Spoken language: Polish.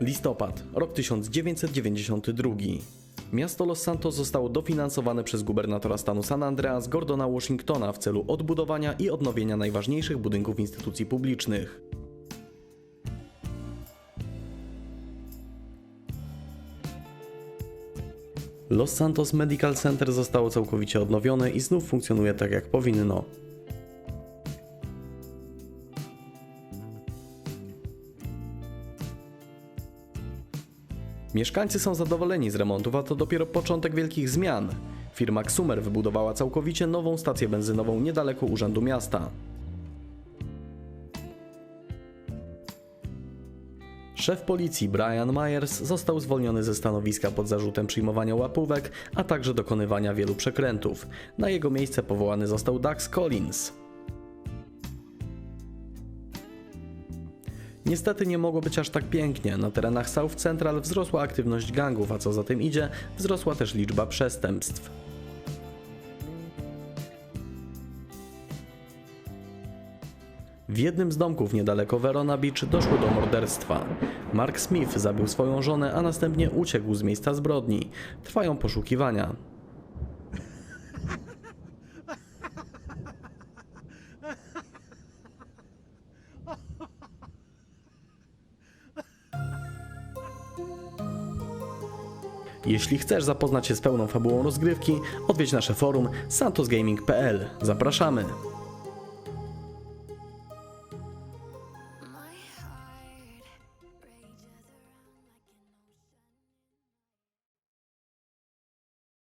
Listopad, rok 1992. Miasto Los Santos zostało dofinansowane przez gubernatora stanu San Andreas Gordona Washingtona w celu odbudowania i odnowienia najważniejszych budynków instytucji publicznych. Los Santos Medical Center zostało całkowicie odnowione i znów funkcjonuje tak jak powinno. Mieszkańcy są zadowoleni z remontów, a to dopiero początek wielkich zmian. Firma Xumer wybudowała całkowicie nową stację benzynową niedaleko Urzędu Miasta. Szef policji Brian Myers został zwolniony ze stanowiska pod zarzutem przyjmowania łapówek, a także dokonywania wielu przekrętów. Na jego miejsce powołany został Dax Collins. Niestety nie mogło być aż tak pięknie. Na terenach South Central wzrosła aktywność gangów, a co za tym idzie, wzrosła też liczba przestępstw. W jednym z domków niedaleko Verona Beach doszło do morderstwa. Mark Smith zabił swoją żonę, a następnie uciekł z miejsca zbrodni. Trwają poszukiwania. Jeśli chcesz zapoznać się z pełną fabułą rozgrywki, odwiedź nasze forum santosgaming.pl. Zapraszamy!